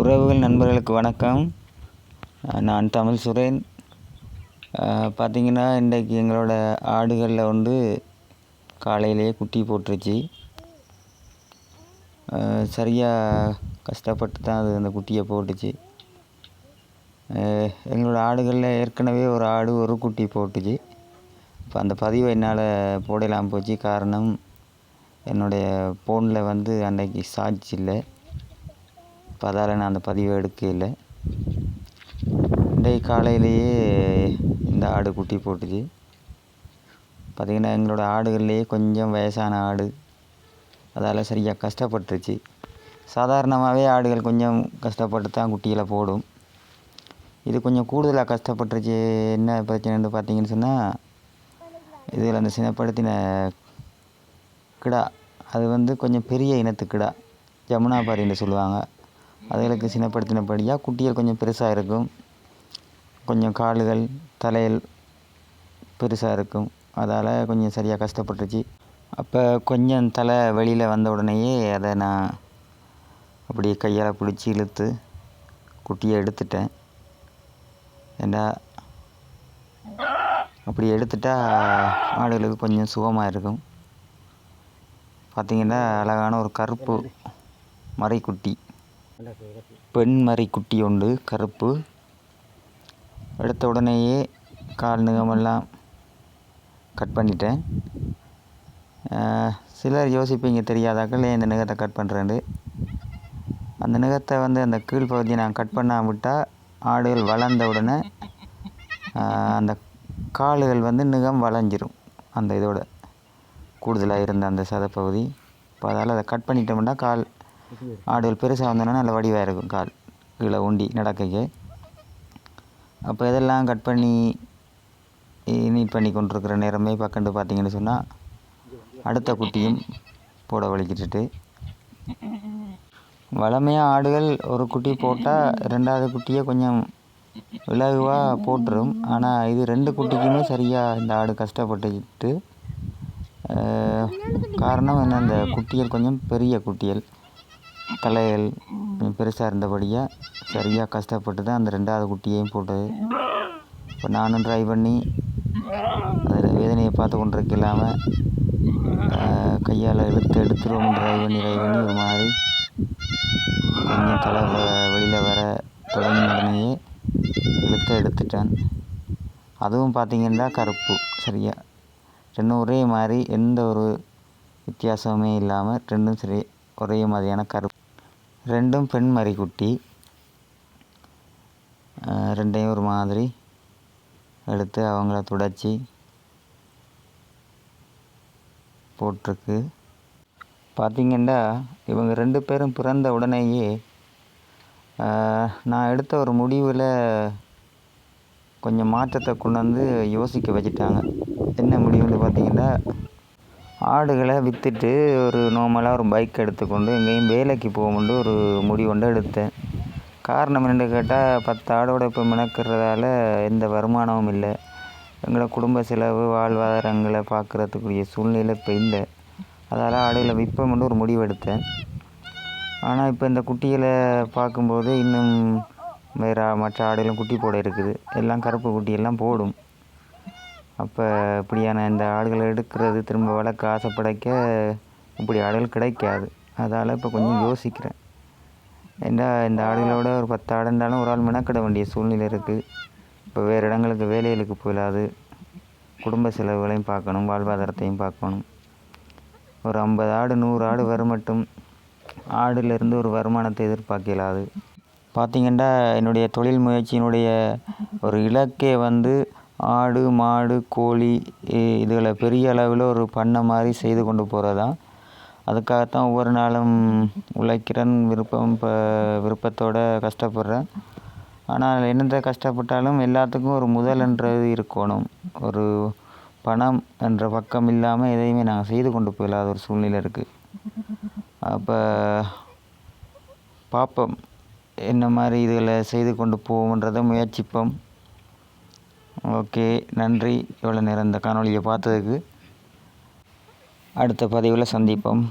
உறவுகள் நண்பர்களுக்கு வணக்கம். நான் தமிழ் சுரேன். பார்த்திங்கன்னா இன்றைக்கு எங்களோட ஆடுகளில் வந்து காலையிலேயே குட்டி போட்டுருச்சு. சரியாக கஷ்டப்பட்டு தான் அது அந்த குட்டியை போட்டுச்சு. எங்களோட ஆடுகளில் ஏற்கனவே ஒரு ஆடு ஒரு குட்டி போட்டுச்சு. இப்போ அந்த பதிவை என்னால் போடலாம் போச்சு. காரணம் என்னுடைய ஃபோனில் வந்து அன்றைக்கி சார்ஜ் இல்லை. இப்போ அதால் நான் அந்த பதிவை எடுக்க இல்லை. இன்றைக்கு காலையிலேயே இந்த ஆடு குட்டி போட்டுச்சு. பார்த்திங்கன்னா எங்களோட ஆடுகள்லேயே கொஞ்சம் வயசான ஆடு. அதால் சரியாக கஷ்டப்பட்டுருச்சு. சாதாரணமாகவே ஆடுகள் கொஞ்சம் கஷ்டப்பட்டு தான் குட்டிகளை போடும். இது கொஞ்சம் கூடுதலாக கஷ்டப்பட்டுருச்சு. என்ன பிரச்சனைன்னு பார்த்தீங்கன்னு சொன்னால் இதில் அந்த சினப்படுத்தின கிடா அது வந்து கொஞ்சம் பெரிய இனத்து கிடா. ஜமுனாபாரின்னு சொல்லுவாங்க. அதுகளுக்கு சினப்படுத்தினபடியாக குட்டிகள் கொஞ்சம் பெருசாக இருக்கும். கொஞ்சம் கால்கள் தலையில் பெருசாக இருக்கும். அதால் கொஞ்சம் சரியாக கஷ்டப்பட்டுருச்சு அப்போ கொஞ்சம் தலை வெளியில் வந்த உடனேயே அதை நான் அப்படியே கையால் பிடிச்சி இழுத்து குட்டியை எடுத்துட்டேன். ஏண்டா? அப்படி எடுத்துட்டா ஆடுகளுக்கு கொஞ்சம் சுகமாக இருக்கும். பார்த்திங்கன்னா அழகான ஒரு கருப்பு மறைக்குட்டி. பெண் மறைக்குட்டி உண்டு கருப்பு. எடுத்த உடனேயே கால் நிகமெல்லாம் கட் பண்ணிட்டேன். சிலர் யோசிப்பீங்க தெரியாதாக்கள் ஏன் இந்த நிகத்தை கட் பண்ணுறேன்னு அந்த நிகத்தை வந்து அந்த கீழ்ப்பகுதியை நான் கட் பண்ணாம விட்டால் ஆடுகள் வளர்ந்த உடனே அந்த கால்கள் வந்து நிகம் வளைஞ்சிரும் அந்த இதோட. கூடுதலாக இருந்த அந்த சதப்பகுதி. இப்போ அதால் அதை கட் பண்ணிட்டோம்னா கால் ஆடுகள் பெருசாக வந்தோன்னா நல்ல வடிவாக இருக்கும் கால் கீழே உண்டி நடக்கைக்கு. அப்போ இதெல்லாம் கட் பண்ணி நீட் பண்ணி கொண்டிருக்கிற நேரமே பக்கண்டு பார்த்தீங்கன்னு சொன்னால் அடுத்த குட்டியும் போட வலிக்கிட்டு வளமையாக ஆடுகள் ஒரு குட்டி போட்டால் ரெண்டாவது குட்டியை கொஞ்சம் இலகுவாக போட்டுரும். ஆனால் இது ரெண்டு குட்டிக்குமே சரியாக இந்த ஆடு கஷ்டப்பட்டுக்கிட்டு காரணம் என்ன அந்த குட்டியல் கொஞ்சம் பெரிய குட்டியல் தலையல் பெருசாக இருந்தபடியாக சரியாக கஷ்டப்பட்டு தான் அந்த ரெண்டாவது குட்டியையும் போட்டது. இப்போ நானும் ட்ரை பண்ணி அதில் வேதனையை பார்த்து கொண்டிருக்க இல்லாமல் கையால் இழுத்து எடுத்துருவோம் ட்ரை பண்ணி ட்ரை பண்ணி ஒரு மாதிரி கொஞ்சம் தலை வெளியில் வர தொடங்கி உடனேயே இழுத்து எடுத்துட்டேன். அதுவும் பார்த்திங்கன்னா கருப்பு சரியா? ரெண்டும் ஒரே மாதிரி எந்த ஒரு வித்தியாசமுமே இல்லாமல் ரெண்டும் சரி ஒரே மாதிரியான கருப்பு. ரெண்டும் பெண் மறிக்குட்டி ரெண்டையும் ஒரு மாதிரி எடுத்து அவங்கள துடைச்சி போட்டிருக்கு. பார்த்திங்கன்னா இவங்க ரெண்டு பேரும் பிறந்த உடனேயே நான் எடுத்த ஒரு முடிவில் கொஞ்சம் மாற்றத்தை கொண்டு வந்து யோசிக்க வச்சுட்டாங்க. என்ன முடிவுன்னு பார்த்திங்கன்னா ஆடுகளை விற்றுட்டு ஒரு நார்மலாக ஒரு பைக் எடுத்துக்கொண்டு எங்கேயும் வேலைக்கு போகணுண்டு ஒரு முடிவுண்டு எடுத்தேன். காரணம் என்னென்னு கேட்டால் பத்து ஆடோட இப்போ மினக்கிறதால எந்த வருமானமும் இல்லை. எங்களோட குடும்ப செலவு வாழ்வாதாரங்களை பார்க்குறதுக்குரிய சூழ்நிலை இப்போ இல்லை. அதால் ஆடுகளை விற்போம்னு ஒரு முடிவு எடுத்தேன். ஆனால் இப்போ இந்த குட்டிகளை பார்க்கும்போது இன்னும் வேறு மற்ற ஆடுகளும் குட்டி போட இருக்குது. எல்லாம் கருப்பு குட்டியெல்லாம் போடும். அப்போ இப்படியான இந்த ஆடுகளை எடுக்கிறது திரும்ப வளர்க்க ஆசைப்படைக்க இப்படி ஆடுகள் கிடைக்காது. அதால் இப்போ கொஞ்சம் யோசிக்கிறேன். ஏன்னா இந்த ஆடுகளோட ஒரு பத்து ஆடு இருந்தாலும் ஒரு ஆள் மெனக்கிட வேண்டிய சூழ்நிலை இருக்குது இப்போ வேறு இடங்களுக்கு வேலைகளுக்கு போயிடாது. குடும்ப செலவுகளையும் பார்க்கணும் வாழ்வாதாரத்தையும் பார்க்கணும். ஒரு ஐம்பது ஆடு நூறு ஆடு வரும் மட்டும் ஆடுலேருந்து ஒரு வருமானத்தை எதிர்பார்க்கலாது. பார்த்திங்கன்னா என்னுடைய தொழில் முயற்சியினுடைய ஒரு இலக்கே வந்து ஆடு மாடு கோழி இதுகளை பெரிய அளவில் ஒரு பண்ணை மாதிரி செய்து கொண்டு போகிறதான் அதுக்காகத்தான் ஒவ்வொரு நாளும் உழைக்கிறேன் விருப்பம் இப்போ விருப்பத்தோடு கஷ்டப்படுறேன். ஆனால் என்னதான் கஷ்டப்பட்டாலும் எல்லாத்துக்கும் ஒரு முதல்ன்றது இருக்கணும். ஒரு பணம் என்ற பக்கம் இல்லாமல் எதையுமே நாங்கள் செய்து கொண்டு போயிடலாத ஒரு சூழ்நிலை இருக்குது அப்போ பார்ப்போம். என்ன மாதிரி இதுகளை செய்து கொண்டு போவோன்றதை முயற்சிப்போம். ஓகே நன்றி. இவ்வளோ நேரம் இந்த காணொலியை பார்த்ததுக்கு அடுத்த பதிவில் சந்திப்போம்.